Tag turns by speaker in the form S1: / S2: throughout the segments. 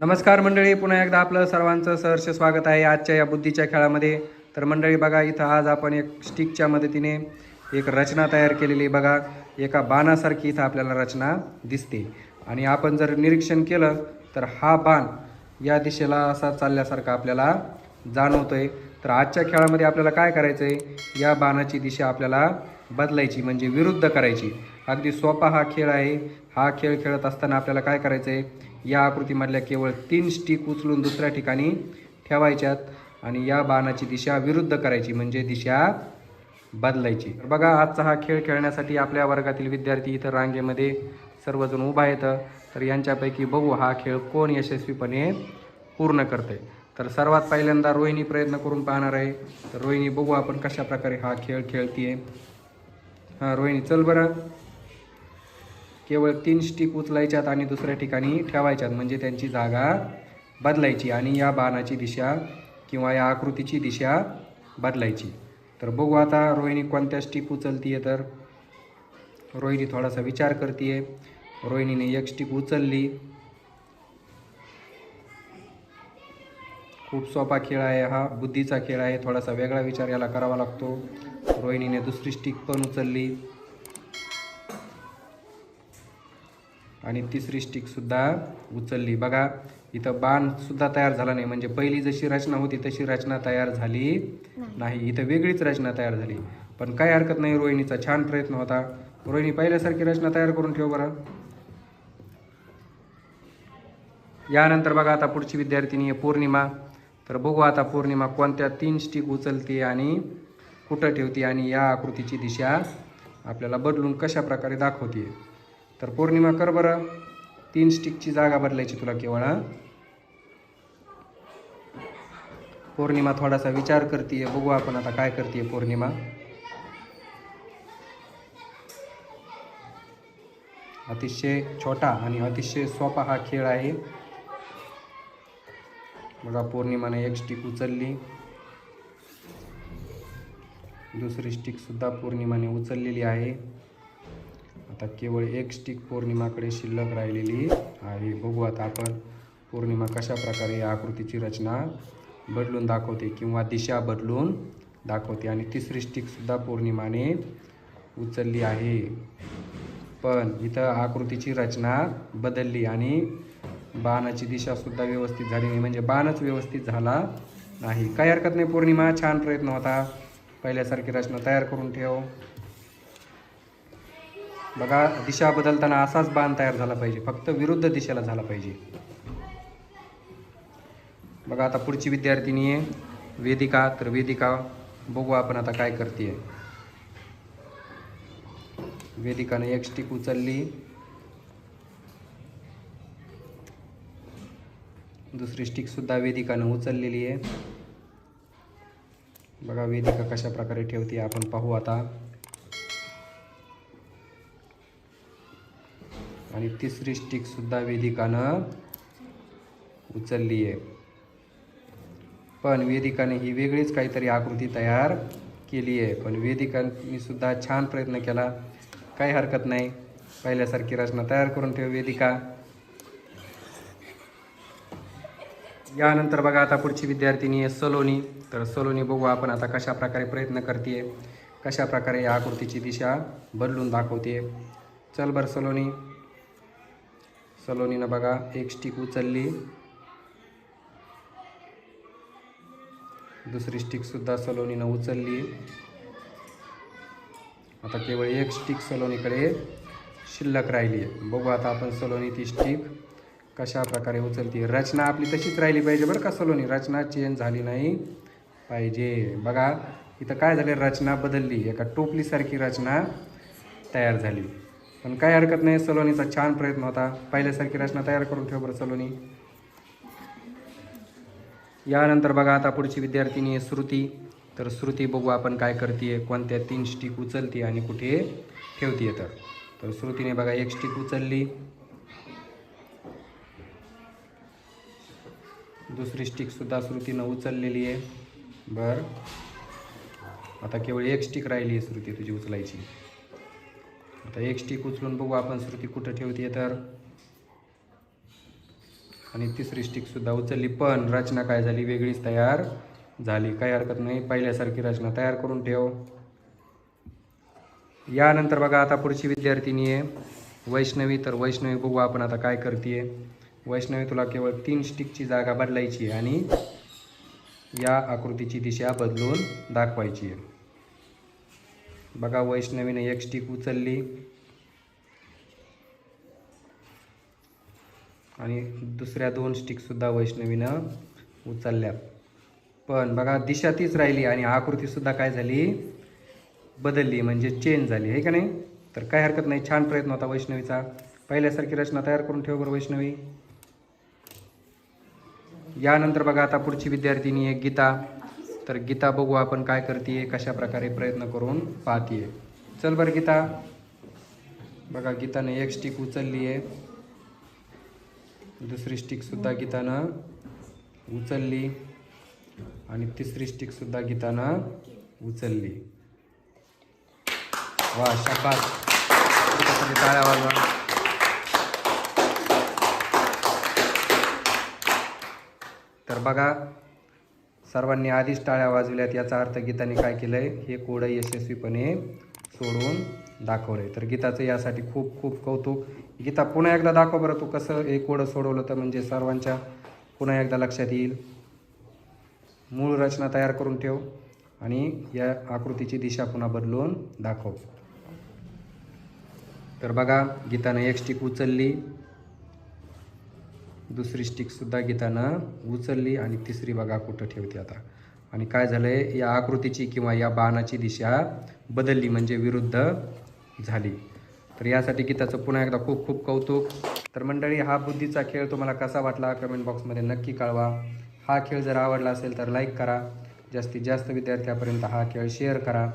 S1: नमस्कार मंडळी पुन्हा एकदा आपलं सर्वांचं सहर्ष स्वागत आहे आजच्या या बुद्धीच्या खेळामध्ये. तर मंडळी बघा इथं आज आपण एक स्टिकच्या मदतीने एक रचना तयार केलेली बघा एका बाणासारखी इथं आपल्याला रचना दिसते. आणि आपण जर निरीक्षण केलं तर हा बाण या दिशेला असा चालल्यासारखा आपल्याला जाणवतोय. तर आजच्या खेळामध्ये आपल्याला काय करायचं आहे या बाणाची दिशा आपल्याला बदलायची म्हणजे विरुद्ध करायची. अगदी सोपा हा खेळ आहे. हा खेळ खेळत असताना आपल्याला काय करायचं आहे या आकृतीमधल्या केवळ तीन स्टिक उचलून दुसऱ्या ठिकाणी ठेवायच्यात आणि या बाणाची दिशा विरुद्ध करायची म्हणजे दिशा बदलायची. तर बघा आजचा हा खेळ खेळण्यासाठी आपल्या वर्गातील विद्यार्थी इथं रांगेमध्ये सर्वजण उभा येतं तर यांच्यापैकी बघू हा खेळ कोण यशस्वीपणे पूर्ण करते तर सर्वात पहिल्यांदा रोहिणी प्रयत्न करून पाहणार आहे. तर रोहिणी बघू आपण कशा प्रकारे हा खेळ खेळतीये. हां रोहिणी चल बरं. केवळ तीन स्टिक उचलायच्यात आणि दुसऱ्या ठिकाणी ठेवायच्यात. म्हणजे त्यांची जागा बदलायची आणि या बाणाची दिशा किंवा या आकृतीची दिशा बदलायची. तर बघू आता रोहिणी कोणत्या स्टिक उचलतीये तर. रोहिणी थोडासा विचार करते रोहिणीने एक स्टिक उचलली. खूप सोपा खेळ आहे हा बुद्धीचा खेळ आहे थोडासा वेगळा विचार याला करावा लागतो. रोहिणीने दुसरी स्टिक पण उचलली. आणि तिसरी स्टिकसुद्धा उचलली. बघा इथं बाणसुद्धा तयार झाला नाही. म्हणजे पहिली जशी रचना होती तशी रचना तयार झाली नाही. इथं वेगळीच रचना तयार झाली. पण काय हरकत नाही रोहिणीचा छान प्रयत्न होता. रोहिणी पहिल्यासारखी रचना तयार करून ठेव बरं. यानंतर बघा आता पुढची विद्यार्थिनी आहे पौर्णिमा. तर बघू आता पौर्णिमा कोणत्या तीन स्टिक उचलते आणि कुठं ठेवते आणि या आकृतीची दिशा आपल्याला बदलून कशा प्रकारे दाखवते तर पौर्णिमा कर बरं. तीन स्टिकची जागा बदलायची तुला केवळ पौर्णिमा थोडासा विचार करते बघू आपण आता काय करते पौर्णिमा. अतिशय छोटा आणि अतिशय सोपा हा खेळ आहे. बघा पौर्णिमाने एक स्टिक उचलली. दुसरी स्टिकसुद्धा पौर्णिमाने उचललेली आहे. आता केवळ एक स्टिक पौर्णिमाकडे शिल्लक राहिलेली आहे. बघू आता आपण पौर्णिमा कशा प्रकारे या आकृतीची रचना बदलून दाखवते किंवा दिशा बदलून दाखवते. आणि तिसरी स्टिकसुद्धा पौर्णिमाने उचलली आहे. पण इथं आकृतीची रचना बदलली आणि बाणाची दिशासुद्धा व्यवस्थित झाली नाही. म्हणजे बाणच व्यवस्थित झाला नाही. काही हरकत नाही पौर्णिमा. छान प्रयत्न होता. पहिल्यासारखी रचना तयार करून ठेव. बघा दिशा बदलताना असाच बाण तयार झाला पाहिजे. फक्त विरुद्ध दिशेला झाला पाहिजे. बघा आता पुढची विद्यार्थिनी आहे वेदिका तर वेदिका बघू आपण आता काय करते वेदिकाने एक स्टिक उचलली. दुसरी स्टिकसुद्धा वेदिकानं उचललेली आहे बघा वेदिका कशा प्रकारे ठेवते आपण पाहू आता. आणि तिसरी स्टिकसुद्धा वेदिकानं उचलली आहे. पण वेदिकाने ही वेगळीच काहीतरी आकृती तयार केली आहे. पण वेदिकांनी सुद्धा छान प्रयत्न केला. काही हरकत नाही. पहिल्यासारखी रचना तयार करून ठेव वेदिका. यानंतर बघा आता पुढची विद्यार्थिनी आहे सलोनी. तर सलोनी बघू आपण आता कशा प्रकारे प्रयत्न करते कशा प्रकारे या आकृतीची दिशा बदलून दाखवते चल बरं सलोनी. सलोनीनं बघा एक स्टिक उचलली. दुसरी स्टिकसुद्धा सलोनीनं उचलली. आता केवळ एक स्टिक सलोनीकडे शिल्लक राहिली आहे. बघू आता आपण सलोनी ती स्टिक कशा प्रकारे उचलते रचना आपली तशीच राहिली पाहिजे बरं का सलोनी? रचना चेंज झाली नाही पाहिजे. बघा इथं काय झालं रचना बदलली. एका टोपलीसारखी रचना तयार झाली. पण काय हरकत नाही सलोनीचा छान प्रयत्न होता. पहिल्यासारखी रचना तयार करून ठेव बरं सलोनी. यानंतर बघा आता पुढची विद्यार्थिनी आहे श्रुती. तर श्रुती बघू आपण काय करते कोणत्या तीन स्टिक उचलते आणि कुठे ठेवते तर. तर श्रुतीने बघा एक स्टिक उचलली. दुसरी स्टिकसुद्धा श्रुतीनं उचललेली आहे. बर. आता केवळ एक स्टिक राहिली आहे श्रुती तुझी उचलायची. आता एक स्टिक उचलून बघू आपण श्रुती कुठं ठेवते तर. आणि तिसरी स्टिकसुद्धा उचलली पण रचना काय झाली? वेगळीच तयार झाली. काही हरकत नाही. पहिल्यासारखी रचना तयार करून ठेव. यानंतर बघा आता पुढची विद्यार्थिनी आहे. वैष्णवी तर वैष्णवी बघू आपण आता काय करते वैष्णवी तुला केवळ तीन स्टिकची जागा बदलायची आहे आणि या आकृतीची दिशा बदलून दाखवायची आहे. बघा वैष्णवीने एक स्टिक उचलली. आणि दुसऱ्या दोन स्टिकसुद्धा वैष्णवीनं उचलल्या. पण बघा दिशा तीच राहिली आणि आकृतीसुद्धा काय झाली? बदलली म्हणजे चेंज झाली. आहे का नाही? तर काय हरकत नाही छान प्रयत्न होता वैष्णवीचा. पहिल्यासारखी रचना तयार करून ठेव बरं वैष्णवी. यानंतर बघा आता पुढची विद्यार्थिनी एक गीता. तर गीता बघू आपण काय करते कशा प्रकारे प्रयत्न करून पाहतीये. चल बरं गीता. बघा गीतानं एक स्टिक उचलली आहे दुसरी स्टिकसुद्धा गीतानं उचलली आणि तिसरी स्टिकसुद्धा गीतानं उचलली. वा शाबास. टाळ्या वाजवा. तर बघा सर्वांनी आधीच टाळ्या वाजवल्यात याचा अर्थ गीताने काय केलंय? हे कोडं यशस्वीपणे सोडून दाखवलंय. तर गीताचं यासाठी खूप खूप कौतुक. गीता पुन्हा एकदा दाखव बरं तू कसं हे कोडं सोडवलं तर म्हणजे सर्वांच्या पुन्हा एकदा लक्षात येईल. मूळ रचना तयार करून ठेव आणि या आकृतीची दिशा पुन्हा बदलून दाखव. तर बघा गीतानं एक स्टिक उचलली. दुसरी स्टिकसुद्धा गीतानं उचलली आणि तिसरी बघा कुठं ठेवते आता. आणि काय झालं आहे या आकृतीची किंवा या बाणाची दिशा बदलली म्हणजे विरुद्ध झाली. तर यासाठी गीताचं पुन्हा एकदा खूप खूप कौतुक. तर मंडळी हा बुद्धीचा खेळ तुम्हाला कसा वाटला? कमेंट बॉक्समध्ये नक्की कळवा. हा खेळ जर आवडला असेल तर लाईक करा. जास्तीत जास्त विद्यार्थ्यापर्यंत हा खेळ शेअर करा.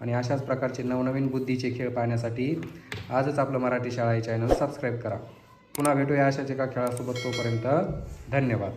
S1: आणि अशाच प्रकारचे नवनवीन बुद्धीचे खेळ पाहण्यासाठी आजच आपलं मराठी शाळा हे चॅनल सबस्क्राईब करा. पुन्हा भेटूया अशाच एका खेळासोबत तोपर्यंत धन्यवाद.